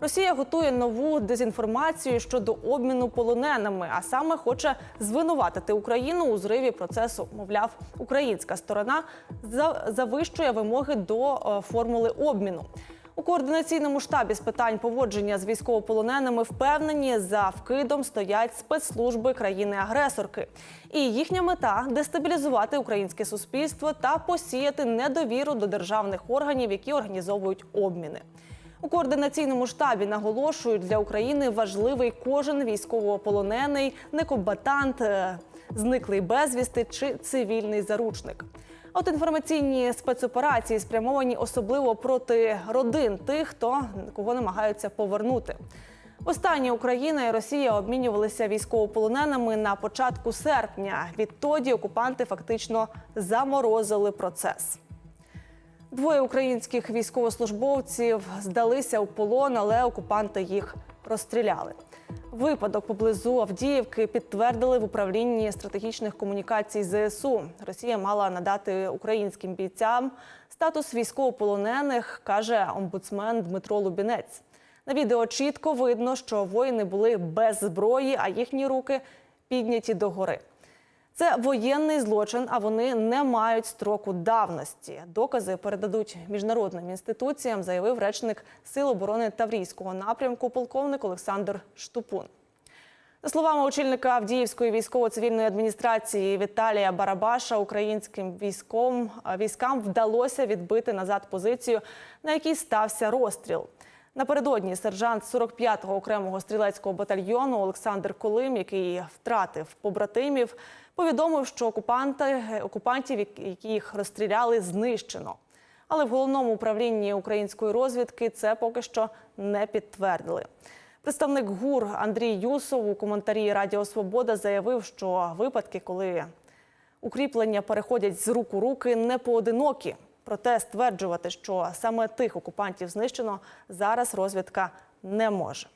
Росія готує нову дезінформацію щодо обміну полоненими, а саме хоче звинуватити Україну у зриві процесу. Мовляв, українська сторона за- завищує вимоги до е, формули обміну. У координаційному штабі з питань поводження з військовополоненими впевнені, за вкидом стоять спецслужби країни-агресорки. І їхня мета дестабілізувати українське суспільство та посіяти недовіру до державних органів, які організовують обміни. У координаційному штабі наголошують, для України важливий кожен військовополонений, некомбатант, е, зниклий безвісти чи цивільний заручник. От інформаційні спецоперації спрямовані особливо проти родин тих, хто кого намагаються повернути. Останні Україна і Росія обмінювалися військовополоненими на початку серпня. Відтоді окупанти фактично заморозили процес. Двоє українських військовослужбовців здалися у полон, але окупанти їх розстріляли. Випадок поблизу Авдіївки підтвердили в управлінні стратегічних комунікацій ЗСУ. Росія мала надати українським бійцям статус військовополонених, каже омбудсмен Дмитро Лубінець. На відео чітко видно, що воїни були без зброї, а їхні руки підняті догори. Це воєнний злочин, а вони не мають строку давності. Докази передадуть міжнародним інституціям, заявив речник Сил оборони Таврійського напрямку полковник Олександр Штупун. За словами очільника Авдіївської військово-цивільної адміністрації Віталія Барабаша, українським військом військам вдалося відбити назад позицію, на якій стався розстріл. Напередодні сержант 45-го окремого стрілецького батальйону Олександр Колим, який втратив побратимів, повідомив, що окупанти окупантів, які їх розстріляли, знищено. Але в головному управлінні української розвідки це поки що не підтвердили. Представник ГУР Андрій Юсов у коментарі Радіо Свобода заявив, що випадки, коли укріплення переходять з рук у руки, не поодинокі. Проте стверджувати, що саме тих окупантів знищено, зараз розвідка не може.